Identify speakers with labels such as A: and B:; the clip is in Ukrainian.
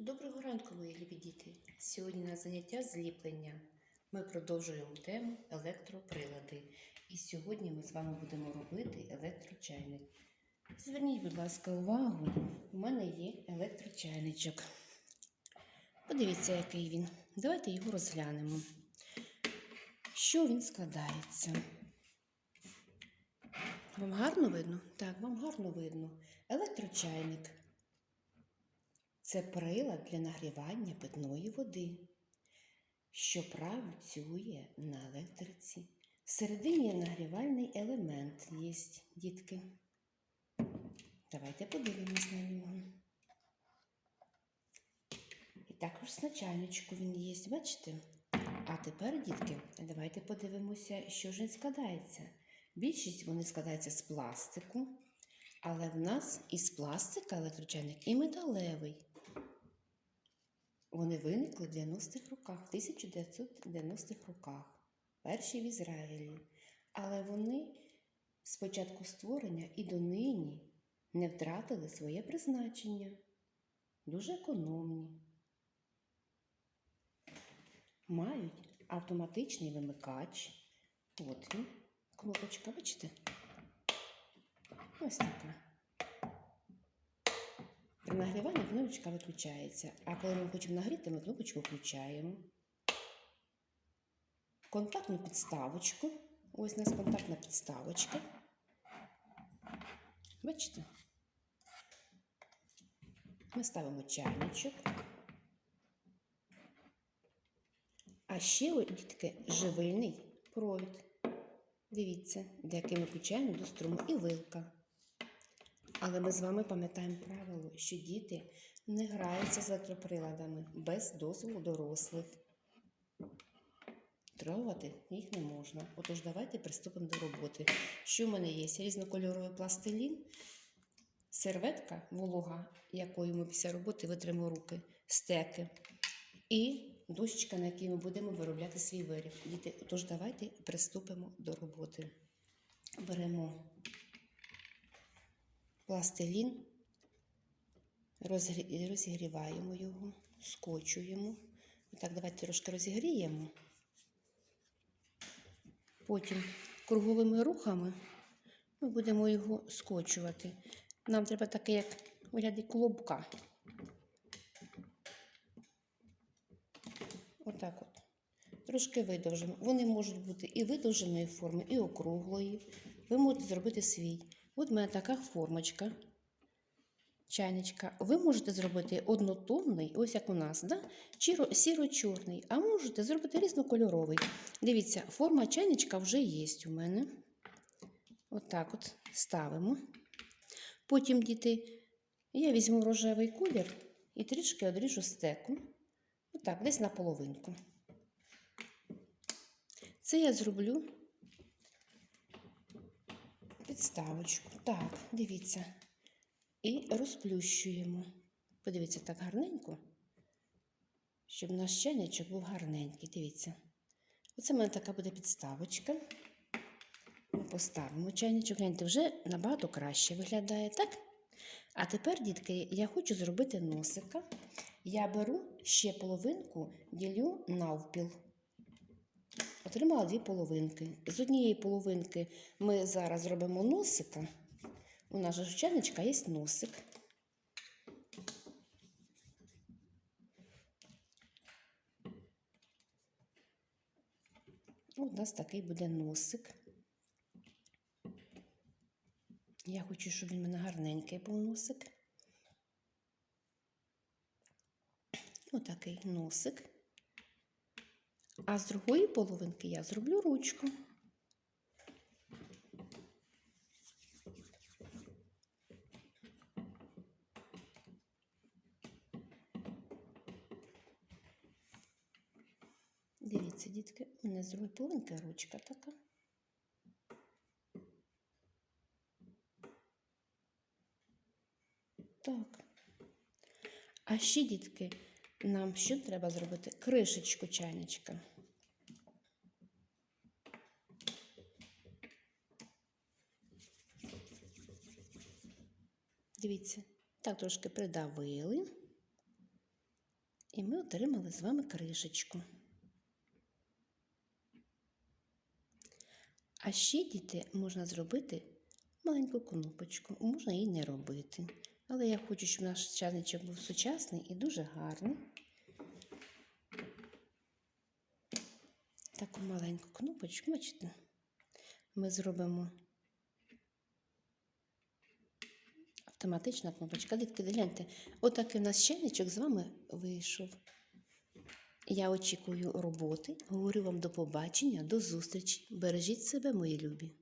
A: Доброго ранку, мої любі діти! Сьогодні на заняття зліплення. Ми продовжуємо тему електроприлади. І сьогодні ми з вами будемо робити електрочайник. Зверніть, будь ласка, увагу, у мене є електрочайничок. Подивіться, який він. Давайте його розглянемо. Що він складається? Вам гарно видно? Так, вам гарно видно. Електрочайник. Це прилад для нагрівання питної води, що працює на електриці. Всередині нагрівальний елемент є, дітки. Давайте подивимось на нього. І також на чайничку він є, бачите? А тепер, дітки, давайте подивимося, що ж він складається. Більшість вони складаються з пластику, але в нас із пластика електрочайник і металевий. Вони виникли в 90-х роках, в 1990-х роках, перші в Ізраїлі. Але вони з початку створення і донині не втратили своє призначення. Дуже економні. Мають автоматичний вимикач. От він, кнопочка, бачите? Ось така. При нагріванні кнопочка виключається, а коли ми хочемо нагріти, ми кнопочку включаємо. Контактну підставочку. Ось у нас контактна підставочка. Бачите? Ми ставимо чайничок. А ще дітки, живильний провід. Дивіться, де який ми включаємо до струму і вилка. Але ми з вами пам'ятаємо правило, що діти не граються з електроприладами без дозволу дорослих. Трогати їх не можна. Отож, давайте приступимо до роботи. Що в мене є? Різнокольоровий пластилін, серветка волога, якою ми після роботи витримуємо руки, стеки і дощечка, на якій ми будемо виробляти свій виріб. Діти, отож, давайте приступимо до роботи. Беремо пластилін, розігріваємо його, скочуємо. Так, давайте трошки розігріємо. Потім круговими рухами ми будемо його скочувати. Нам треба таке, як вигляді клубка. Отак от. Трошки видовжимо. Вони можуть бути і видовженої форми, і округлої. Ви можете зробити свій. От в мене така формочка, чайничка. Ви можете зробити однотонний, ось як у нас, да? Сіро-чорний, а можете зробити різнокольоровий. Дивіться, форма чайничка вже є у мене. Отак от ставимо. Потім, діти, я візьму рожевий колір і трішки одріжу стеку. Отак, десь на половинку. Це я зроблю підставочку. Так, дивіться. І розплющуємо. Подивіться так гарненько, щоб наш чайничок був гарненький. Дивіться. Оце в мене така буде підставочка. Ми поставимо чайничок. Гляньте, вже набагато краще виглядає, так? А тепер, дітки, я хочу зробити носика. Я беру ще половинку, ділю навпіл. Отримала дві половинки. З однієї половинки ми зараз зробимо носика. У нас же чайничка є носик. У нас такий буде носик. Я хочу, щоб він у мене гарненький був носик. Отакий носик. А з другої половинки я зроблю ручку. Дивіться, дітки, у мене з другої половинки ручка така. Так. А ще, дітки, нам що треба зробити? Кришечку чайничка. Дивіться, так трошки придавили. І ми отримали з вами кришечку. А ще діти можна зробити маленьку кнопочку, можна її не робити. Але я хочу, щоб наш чайничок був сучасний і дуже гарний. Таку маленьку кнопочку, бачите, ми зробимо автоматична кнопочка. Дітки, гляньте, отакий у нас чайничок з вами вийшов. Я очікую роботи. Говорю вам до побачення, до зустрічі. Бережіть себе, мої любі.